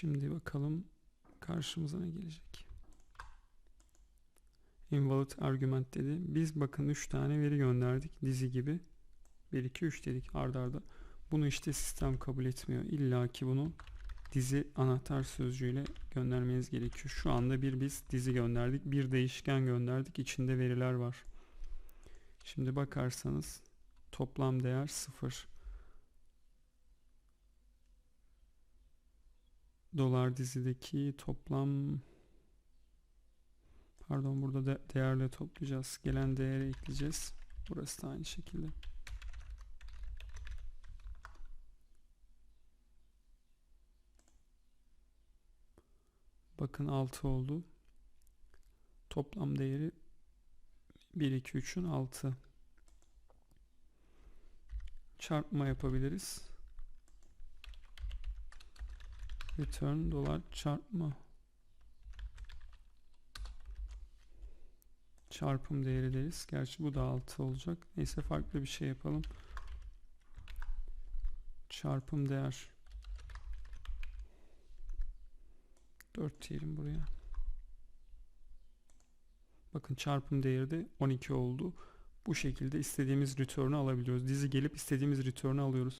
Şimdi bakalım karşımıza ne gelecek. Invalid argument dedi. Biz bakın 3 tane veri gönderdik dizi gibi. 1 2 3 dedik ardarda. arda. Bunu işte sistem kabul etmiyor. İlla ki bunu dizi anahtar sözcüğüyle göndermeniz gerekiyor. Şu anda bir biz dizi gönderdik. Bir değişken gönderdik. İçinde veriler var. Şimdi bakarsanız toplam değer 0. Dolar dizideki toplam pardon burada de değerle toplayacağız. Gelen değeri ekleyeceğiz. Burası da aynı şekilde. Bakın 6 oldu. Toplam değeri 1 2 3'ün 6. Çarpma yapabiliriz. Return dolar çarpma. Çarpım değeri deriz. Gerçi bu da 6 olacak. Neyse farklı bir şey yapalım. Çarpım değer 4 diyelim buraya. Bakın çarpım değeri de 12 oldu. Bu şekilde istediğimiz return'u alabiliyoruz. Dizi gelip istediğimiz return'u alıyoruz.